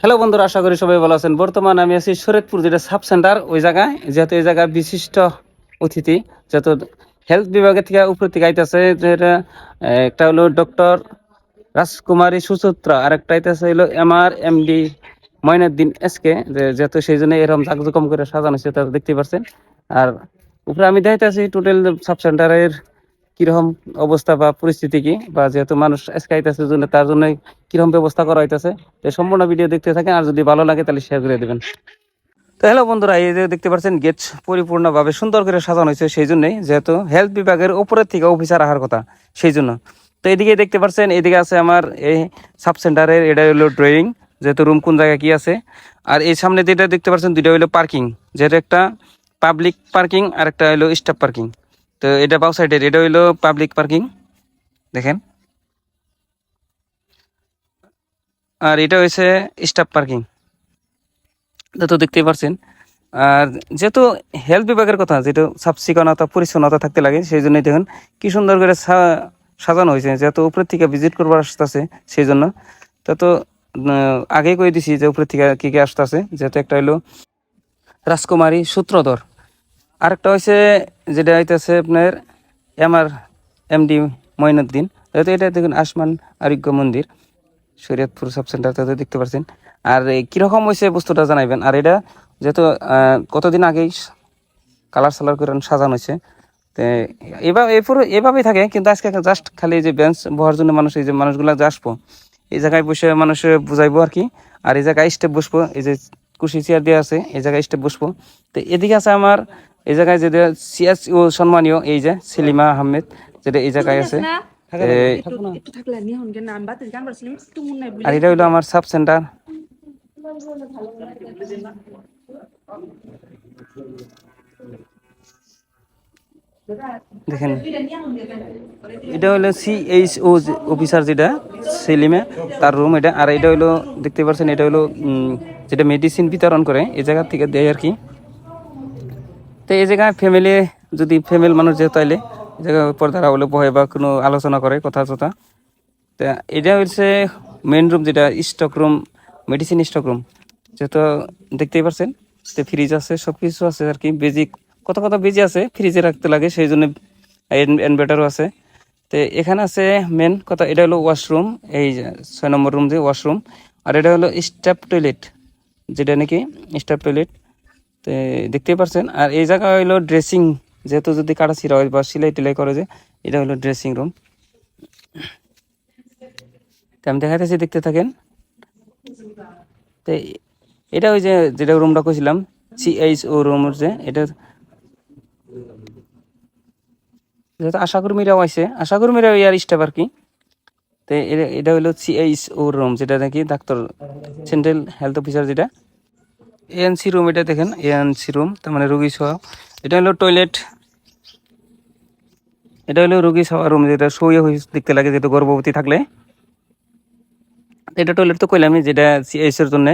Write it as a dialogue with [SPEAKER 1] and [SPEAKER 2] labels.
[SPEAKER 1] Hello বন্ধুরা, আশা করি সবাই ভালো আছেন। বর্তমানে আমি আছি শরীয়তপুর, যেটা সাব সেন্টার, ওই জায়গায়, যেহেতু এই জায়গায় বিশিষ্ট অতিথি, যেহেতু হেলথ বিভাগের থেকে উপর থেকে আইতেছে, যেটা একটা হলো ডক্টর রাজকুমারী সুচিত্রা আর একটা আইতেছে হলো এমআর এমডি ময়নাদ্দিন এসকে যে, যেহেতু সেই জন্য এরকম জাকজকম করে সাজানো হয়েছে তা দেখতে পাচ্ছেন আর উপরে আমি দেখাইতেছি টোটাল সাব সেন্টারের কীরকম অবস্থা বা পরিস্থিতি কি? বা যেহেতু মানুষ আজকে জন্য তার জন্য কীরকম ব্যবস্থা করা হইতেছে? সম্পূর্ণ ভিডিও দেখতে থাকেন, আর যদি ভালো লাগে তাহলে শেয়ার করে দেবেন। তো হ্যালো বন্ধুরা, এই যে দেখতে পাচ্ছেন গেট পরিপূর্ণভাবে সুন্দর করে সাজানো হয়েছে, সেই জন্যই যেহেতু হেলথ বিভাগের উপরের থেকে অফিসার আসার কথা, সেই জন্য। তো এদিকে দেখতে পাচ্ছেন, এদিকে আছে আমার এই সাব সেন্টারের এটা হলো ড্রয়িং যেহেতু রুম কোন জায়গায় কি আছে। আর এই সামনে যেটা দেখতে পাচ্ছেন, দুইটা হলো পার্কিং যেটা একটা পাবলিক পার্কিং আর একটা হলো স্টাফ পার্কিং তো এটা বাউ সাইডের, এটা হইল পাবলিক পার্কিং দেখেন। আর এটা হয়েছে স্টাফ পার্কিং তো দেখতেই পারছেন। আর যেহেতু হেলথ বিভাগের কথা, যেহেতু সাফ সিকনতা পরিচ্ছন্নতা থাকতে লাগে সেই জন্যই দেখুন কি সুন্দর করে সাজানো হয়েছে, যেহেতু উপরের থেকে ভিজিট করবার আসতেছে সেই জন্য তা তো আগেই কই দিছি যে উপরের থেকে কি কি আসতেছে, যেহেতু একটা হইল রাজকুমারী সূত্রধর। আরেকটা হয়েছে যেটা হইতেছে আপনার এমআর এমডি মঈনুদ্দিন যেহেতু এটা দেখুন আসমান আরোগ্য মন্দির, শরীয়তপুর সাব সেন্টার তো দেখতে পাচ্ছেন আর কীরকম হয়েছে বস্তুটা জানাইবেন। আর এটা যেহেতু কতদিন আগেই কালার সালার করে সাজানো হয়েছে তো এবার এরপর এভাবেই থাকে, কিন্তু আজকে জাস্ট খালি যে বেঞ্চ বহার জন্য মানুষ, এই যে মানুষগুলো যে আসব, এই জায়গায় বসে মানুষে বুঝাইবো আর কি। আর এই জায়গায় স্টেপ বসবো, এই যে কুশি চেয়ার দেওয়া আছে, এই জায়গায় স্টেপ বসবো। তো এদিকে আছে আমার এই জায়গায় যেটা সিএসও সম্মানীয় এই যে সেলিমা আহমেদ যেটা এই জায়গায় আছে। আর এটা হলো আমার সাব সেন্টার। দেখেন এটা হলো সিএইচও অফিসার যেটা সেলিমে তার রুম এটা। আর এটা হলো দেখতে পাচ্ছেন এটা হলো উম, যেটা মেডিসিন বিতরণ করে এই জায়গা থেকে দেয় আর কি। তো এই জায়গায় ফ্যামিলি যদি ফ্যামিলি মানুষ যেহেতু আইলে, এই জায়গায় পর্দারা হলে বহে বা কোনো আলোচনা করে কথা চথা তা এটা হচ্ছে মেন রুম যেটা stock room medicine stock room যেহেতু দেখতেই পারছেন, তো ফ্রিজ আছে সব কিছু আছে আর কি বেজি কত কত বেজি আছে ফ্রিজে রাখতে লাগে, সেই জন্য ইনভার্টারও আছে। তো এখানে আছে মেন কথা, এটা হলো ওয়াশরুম এই ছয় নম্বর রুম যে ওয়াশরুম আর এটা হলো স্টাফ টয়লেট যেটা নাকি স্টাফ টয়লেট তো দেখতেই পাচ্ছেন আর এই জায়গা হইল ড্রেসিং যেহেতু যদি কাটা ছিঁড়া হয় বা সেলাই টেলাই করে যে, এটা হলো ড্রেসিং রুম তো আমি দেখাতেছি দেখতে থাকেন। তো এটা ওই যে যেটা রুমটা কইছিলাম সিএইচ ও রুম যে এটা যেহেতু আশাকর্মীরাও আছে আশাকর্মীরাও ইয়ার স্টাফ আর কি। তো এটা হলো সিএইচ রুম যেটা নাকি ডাক্তার সেন্ট্রাল হেলথ অফিসার যেটা। এএনসি রুম এটা দেখেন এএনসি রুম তার মানে রুগী শোয়া এটা হলো টয়লেট এটা হলো রুগী শোয়া রুম যেটা শুয়ে দেখতে লাগে, যেহেতু গর্ভবতী থাকলে। এটা টয়লেট তো কইলামই, যেটা সিএইচ এর জন্য।